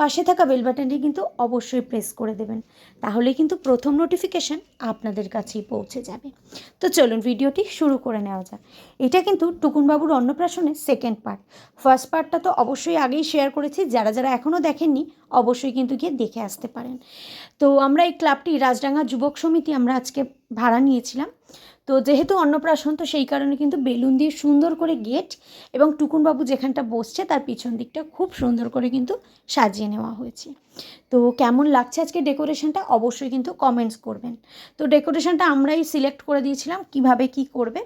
পাশে থাকা বেল বাটনটি কিন্তু অবশ্যই প্রেস করে দেবেন। তাহলে কিন্তু প্রথম নোটিফিকেশান আপনাদের কাছেই পৌঁছে যাবে। তো চলুন ভিডিওটি শুরু করে নেওয়া যাক। এটা কিন্তু টুকুনবাবুর অন্নপ্রাশনের সেকেন্ড পার্ট ফার্স্ট পার্টটা তো অবশ্যই আগেই শেয়ার করেছি। যারা যারা এখনও দেখেননি, অবশ্যই কিন্তু গিয়ে দেখে আসতে পারেন। তো আমরা এই ক্লাবটি রাজডাঙ্গা যুবক সমিতি, আমরা আজকে ভাড়া নিয়েছিলাম। তো যেহেতু অন্নপ্রাশন, তো সেই কারণে কিন্তু বেলুন দিয়ে সুন্দর করে গেট এবং টুকুনবাবু যেখানটা বসছে তার পিছন দিকটা খুব সুন্দর করে কিন্তু সাজিয়ে নেওয়া হয়েছে। তো কেমন লাগছে আজকে ডেকোরেশনটা অবশ্যই কিন্তু কমেন্টস করবেন। তো ডেকোরেশনটা আমরাই সিলেক্ট করে দিয়েছিলাম কীভাবে কি করবে।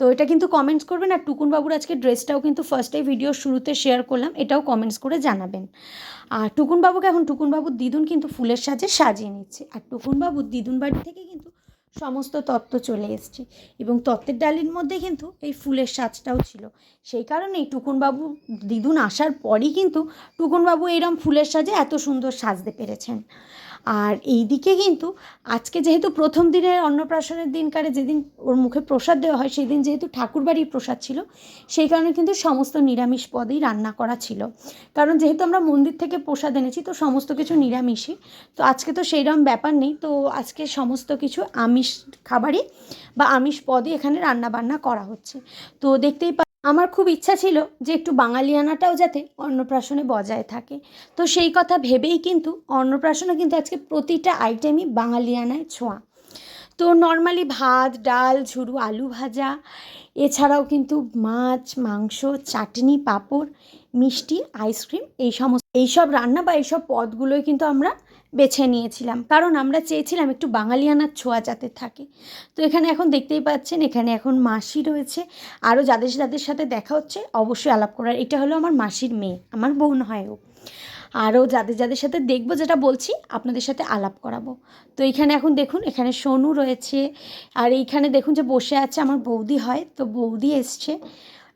তো এটা কিন্তু কমেন্টস করবেন আর টুকুনবাবুর আজকে ড্রেসটাও কিন্তু ফার্স্টে ভিডিও শুরুতে শেয়ার করলাম, এটাও কমেন্টস করে জানাবেন। আর টুকুনবাবুকে এখন টুকুনবাবুর দিদুন কিন্তু ফুলের সাজে সাজিয়ে নিচ্ছে। আর টুকুনবাবুর দিদুন বাড়ি থেকে কিন্তু সমস্ত তত্ত্ব চলে এসছে। এবং তত্ত্বের ডালির মধ্যে কিন্তু এই ফুলের সাজটাও ছিল। সেই কারণেই টুকুনবাবু দিদুন আসার পরই কিন্তু টুকুনবাবু এরম ফুলের সাজে এত সুন্দর সাজতে পেরেছেন। আর এই দিকে কিন্তু আজকে যেহেতু প্রথম দিনের অন্নপ্রাশনের দিনকারে যেদিন ওর মুখে প্রসাদ দেওয়া হয় সেই দিন যেহেতু ঠাকুরবাড়ির প্রসাদ ছিল, সেই কারণে কিন্তু সমস্ত নিরামিষ পদেই রান্না করা ছিল। কারণ যেহেতু আমরা মন্দির থেকে প্রসাদ এনেছি, তো সমস্ত কিছু নিরামিষই। তো আজকে তো সেইরকম ব্যাপার নেই, তো আজকে সমস্ত কিছু আমিষ খাবারই বা আমিষ পদই এখানে রান্না বান্না করা হচ্ছে। তো দেখতেই আমার খুব ইচ্ছা ছিল যে একটু বাঙালিয়ানাটাও যাতে অন্নপ্রাশনে বজায় থাকে। তো সেই কথা ভেবেই কিন্তু অন্নপ্রাশনে কিন্তু আজকে প্রতিটা আইটেমই বাঙালিয়ানায় ছোঁয়া। তো নর্মালি ভাত, ডাল, ঝুড়ু, আলু ভাজা, এছাড়াও কিন্তু মাছ, মাংস, চাটনি, পাঁপড়, মিষ্টি আইসক্রিম এই সমস্ত, এইসব রান্না বা এইসব পদগুলোই কিন্তু আমরা বেছে নিয়েছিলাম। কারণ আমরা চেয়েছিলাম একটু বাঙালিয়ানার ছোঁয়া যাতে থাকে। তো এখানে এখন দেখতেই পাচ্ছেন, এখানে এখন মাসি রয়েছে। আরও যাদের যাদের সাথে দেখা হচ্ছে, অবশ্যই আলাপ করার। এটা হলো আমার মাসির মেয়ে, আমার বোন হয় ও। আরও যাদের যাদের সাথে দেখব, যেটা বলছি, আপনাদের সাথে আলাপ করাবো। তো এইখানে এখন দেখুন, এখানে সোনু রয়েছে। আর এইখানে দেখুন যে বসে আছে আমার বৌদি হয়, তো বৌদি এসছে।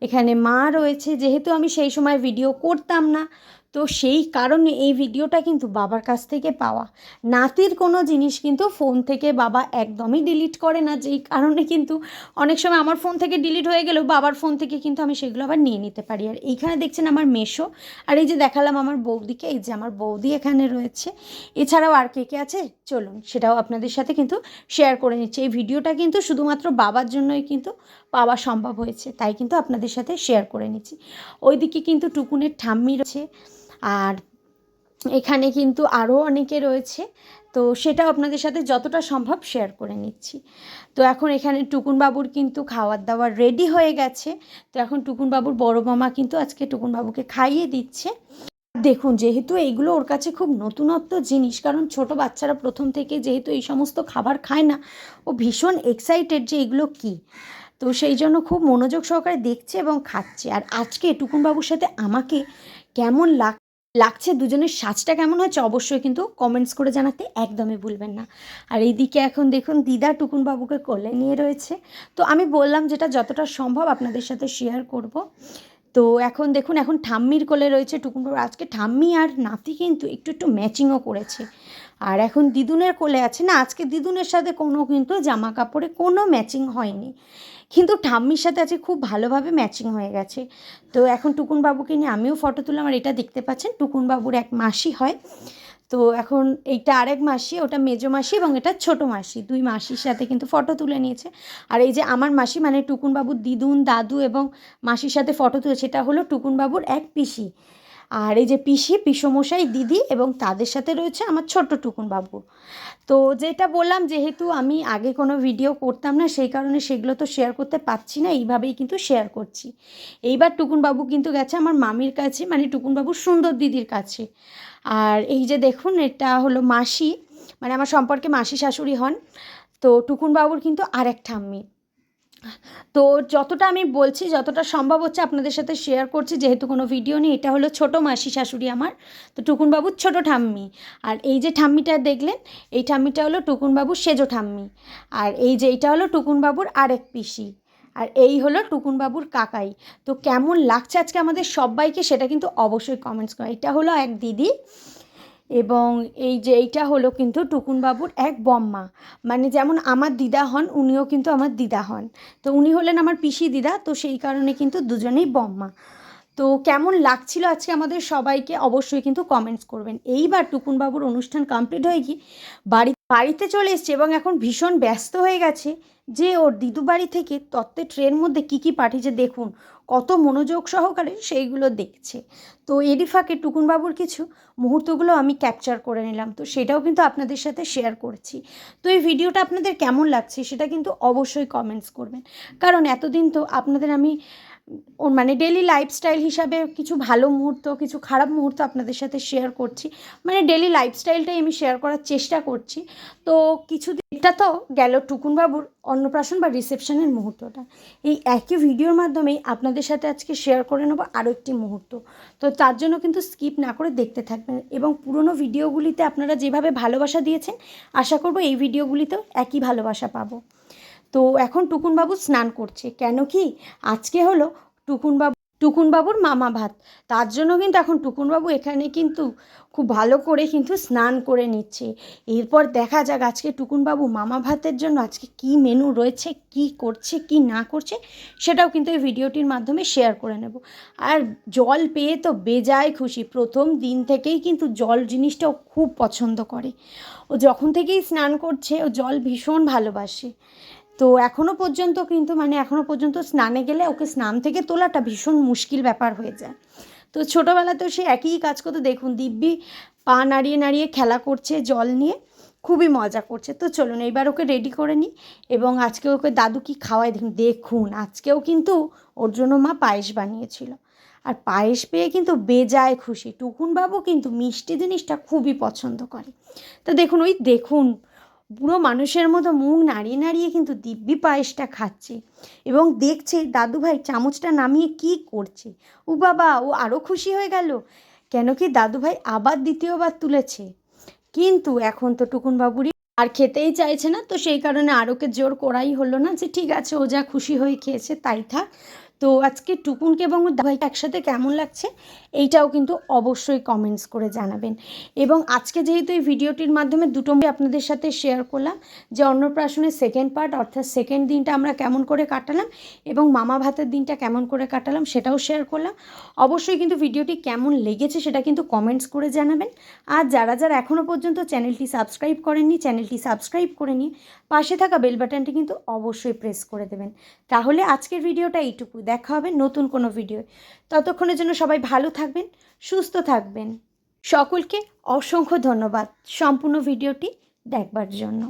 এখানে মা রয়েছে, যেহেতু আমি সেই সময় ভিডিও করতাম না তো সেই কারণে এই ভিডিওটা কিন্তু বাবার কাছ থেকে পাওয়া। নাতির কোনো জিনিস কিন্তু ফোন থেকে বাবা একদমই ডিলিট করে না, যেই কারণে কিন্তু অনেক সময় আমার ফোন থেকে ডিলিট হয়ে গেলেও বাবার ফোন থেকে কিন্তু আমি সেগুলো আবার নিয়ে নিতে পারি। আর এইখানে দেখছেন আমার মেশো, আর এই যে দেখালাম আমার বৌদিকে, এই যে আমার বৌদি এখানে রয়েছে। এছাড়াও আর কে কে আছে? চলুন, সেটাও আপনাদের সাথে কিন্তু শেয়ার করে নিচ্ছে। এই ভিডিওটা কিন্তু শুধুমাত্র বাবার জন্যই কিন্তু পাওয়া সম্ভব হয়েছে, তাই কিন্তু আপনাদের সাথে শেয়ার করে নিচ্ছি। ওইদিকে কিন্তু টুকুনের ঠাম্মি রয়েছে। আর এখানে কিন্তু আরও অনেকে রয়েছে। তো সেটাও আপনাদের সাথে যতটা সম্ভব শেয়ার করে নিচ্ছি। তো এখন এখানে টুকুনবাবুর কিন্তু খাওয়ার দাওয়ার রেডি হয়ে গেছে। তো এখন টুকুনবাবুর বড় মামা কিন্তু আজকে টুকুনবাবুকে খাইয়ে দিচ্ছে। দেখুন, যেহেতু এইগুলো ওর কাছে খুব নতুনত্ব জিনিস, কারণ ছোট বাচ্চারা প্রথম থেকে যেহেতু এই সমস্ত খাবার খায় না, ও ভীষণ এক্সাইটেড যে এগুলো কী। তো সেই জন্য খুব মনোযোগ সহকারে দেখছে এবং খাচ্ছে। আর আজকে টুকুনবাবুর সাথে আমাকে কেমন লাগ লাগছে দুজনের সাজটা কেমন হয়েছে অবশ্যই কিন্তু কমেন্টস করে জানাতে একদমই ভুলবেন না। আর এইদিকে এখন দেখুন দিদা টুকুনবাবুকে কোলে নিয়ে রয়েছে। তো আমি বললাম যেটা যতটা সম্ভব আপনাদের সাথে শেয়ার করব। তো এখন দেখুন, এখন ঠাম্মির কোলে রয়েছে টুকুনবাবু। আজকে ঠাম্মি আর নাতি কিন্তু একটু একটু ম্যাচিংও করেছে। আর এখন দিদুনের কোলে আছে না, আজকে দিদুনের সাথে কোনো কিন্তু জামা কাপড়ে কোনো ম্যাচিং হয়নি। কিন্তু ঠাম্মির সাথে আজকে খুব ভালোভাবে ম্যাচিং হয়ে গেছে। তো এখন টুকুনবাবুকে নিয়ে আমিও ফটো তুললাম আর এটা দেখতে পাচ্ছেন, টুকুনবাবুর এক মাসি হয়। তো এখন এইটা আরেক মাসি, ওটা মেজো মাসি এবং এটা ছোট মাসি, দুই মাসির সাথে কিন্তু ফটো তুলে নিয়েছে। আর এই যে আমার মাসি মানে টুকুনবাবুর দিদুন, দাদু এবং মাসির সাথে ফটো তুলেছে এটা হলো টুকুনবাবুর এক পিসি। আর এই যে পিসি, পিসমশাই, দিদি এবং তাদের সাথে রয়েছে আমার ছোট্ট টুকুন বাবু। তো যেটা বললাম, যেহেতু আমি আগে কোনো ভিডিও করতাম না, সেই কারণে সেগুলো তো শেয়ার করতে পারছি না, এইভাবেই কিন্তু শেয়ার করছি। এইবার টুকুন বাবু কিন্তু গেছে আমার মামির কাছে মানে টুকুন বাবুর সুন্দর দিদির কাছে। আর এই যে দেখুন, এটা হলো মাসি মানে আমার সম্পর্কে মাসি শাশুড়ি হন। তো টুকুন বাবুর কিন্তু আরেক ঠাম্মি তো যতটা আমি বলছি, যতটা সম্ভব হচ্ছে আপনাদের সাথে শেয়ার করছি, যেহেতু কোনো ভিডিও নেই, এটা হলো ছোটো মাসি শাশুড়ি আমার, তো টুকুনবাবুর ছোটো ঠাম্মি। আর এই যে ঠাম্মিটা দেখলেন, এই ঠাম্মিটা হলো টুকুনবাবুর সেজো ঠাম্মি। আর এই যে এইটা হলো টুকুনবাবুর আরেক পিসি। আর এই হলো টুকুনবাবুর কাকাই। তো কেমন লাগছে আজকে আমাদের সবাইকে, সেটা কিন্তু অবশ্যই কমেন্টস করা। এটা হলো এক দিদি। এবং এই যে এইটা হলো কিন্তু টুকুনবাবুর এক বম্মা। মানে যেমন আমার দিদা হন, উনিও কিন্তু আমার দিদা হন। তো উনি হলেন আমার পিসি দিদা, তো সেই কারণে কিন্তু দুজনেই বম্মা। তো কেমন লাগছিল আজকে আমাদের সবাইকে অবশ্যই কিন্তু কমেন্টস করবেন। এইবার টুকুনবাবুর অনুষ্ঠান কমপ্লিট হয়ে গিয়ে বাড়ি, বাড়িতে চলে এসছে এবং এখন ভীষণ ব্যস্ত হয়ে গেছে যে ওর দিদু বাড়ি থেকে তত্ত্বের ট্রেন মধ্যে কী কী পাঠিয়েছে দেখুন। কত মনোযোগ সহকারে সেইগুলো দেখছে। তো এডিফাকে ফাঁকে টুকুনবাবুর কিছু মুহূর্তগুলো আমি ক্যাপচার করে নিলাম। তো সেটাও কিন্তু আপনাদের সাথে শেয়ার করছি। তো এই ভিডিওটা আপনাদের কেমন লাগছে সেটা কিন্তু অবশ্যই কমেন্টস করবেন। কারণ এতদিন তো আপনাদের আমি ওর মানে ডেলি লাইফস্টাইল হিসাবে কিছু ভালো মুহূর্ত, কিছু খারাপ মুহূর্ত আপনাদের সাথে শেয়ার করছি। মানে ডেলি লাইফস্টাইলটাই আমি শেয়ার করার চেষ্টা করছি। তো কিছু এটা তো গেল টুকুনবাবুর অন্নপ্রাশন বা রিসেপশনের মুহূর্তটা। এই একই ভিডিওর মাধ্যমেই আপনাদের সাথে আজকে শেয়ার করে নেব আরও একটি মুহূর্ত। তো তার জন্য কিন্তু স্কিপ না করে দেখতে থাকবেন এবং পুরনো ভিডিওগুলিতে আপনারা যেভাবে ভালোবাসা দিয়েছেন, আশা করব এই ভিডিওগুলিতেও একই ভালোবাসা পাবো। তো এখন টুকুনবাবু স্নান করছে। কেন কি? আজকে হলো টুকুনবাবু, টুকুনবাবুর মামা ভাত। তার জন্য কিন্তু এখন টুকুনবাবু এখানে কিন্তু খুব ভালো করে কিন্তু স্নান করে নিচ্ছে। এরপর দেখা যাক আজকে টুকুনবাবু মামা ভাতের জন্য আজকে কি মেনু রয়েছে, কি করছে, কি না করছে, সেটাও কিন্তু এই ভিডিওটির মাধ্যমে শেয়ার করে নেব। আর জল পেয়ে তো বেজায় খুশি। প্রথম দিন থেকেই কিন্তু জল জিনিসটাও খুব পছন্দ করে। ও যখন থেকেই স্নান করছে, ও জল ভীষণ ভালোবাসে। তো এখনও পর্যন্ত কিন্তু মানে এখনও পর্যন্ত স্নানে গেলে ওকে স্নান থেকে তোলাটা ভীষণ মুশকিল ব্যাপার হয়ে যায়। তো ছোটোবেলাতেও সে একই কাজ করতে। দেখুন, দিব্যি পা নাড়িয়ে নাড়িয়ে খেলা করছে, জল নিয়ে খুবই মজা করছে। তো চলুন এইবার ওকে রেডি করে নিই এবং আজকে ওকে দাদু কি খাওয়াই দেখুন। দেখুন, আজকেও কিন্তু ওর জন্য মা পায়েস বানিয়েছিল। আর পায়েস পেয়ে কিন্তু বেজায় খুশি। টুকুনবাবু কিন্তু মিষ্টি জিনিসটা খুবই পছন্দ করে। তো দেখুন, ওই দেখুন বুড়ো মানুষের মতো মুখ নাড়িয়ে নাড়িয়ে কিন্তু দিব্যি পায়েসটা খাচ্ছে এবং দেখছে দাদুভাই চামচটা নামিয়ে কি করছে। ও বাবা, ও আরও খুশি হয়ে গেল। কেন কি দাদুভাই আবার দ্বিতীয়বার তুলেছে। কিন্তু এখন তো টুকুনবাবুরই আর খেতেই চাইছে না, তো সেই কারণে আরোকে জোর করাই হলো না যে ঠিক আছে, ও যা খুশি হয়ে খেয়েছে তাই থাক। তো আজকে টুকুনকে এবং দাভাইকে একসাথে কেমন লাগছে? এইটাও কিন্তু অবশ্যই কমেন্টস করে জানাবেন। এবং আজকে যেহেতু এই ভিডিওটির মাধ্যমে দুটো আপনাদের সাথে শেয়ার করলাম, যে অন্নপ্রাশনের সেকেন্ড পার্ট অর্থাৎ সেকেন্ড দিনটা আমরা কেমন করে কাটালাম এবং মামা ভাতের দিনটা কেমন করে কাটালাম সেটাও শেয়ার করলাম। অবশ্যই কিন্তু ভিডিওটি কেমন লেগেছে সেটা কিন্তু কমেন্টস করে জানাবেন। আর যারা যারা এখনও পর্যন্ত চ্যানেলটি সাবস্ক্রাইব করেননি চ্যানেলটি সাবস্ক্রাইব করে নিয়ে পাশে থাকা বেল বাটনটি কিন্তু অবশ্যই প্রেস করে দেবেন। তাহলে আজকের ভিডিওটা এইটুকু। দেখা হবে নতুন কোনো ভিডিও ততক্ষণের জন্য সবাই ভালো থাকবেন সুস্থ থাকবেন। সকলকে অসংখ্য ধন্যবাদ। সম্পূর্ণ ভিডিওটি দেখবার জন্য।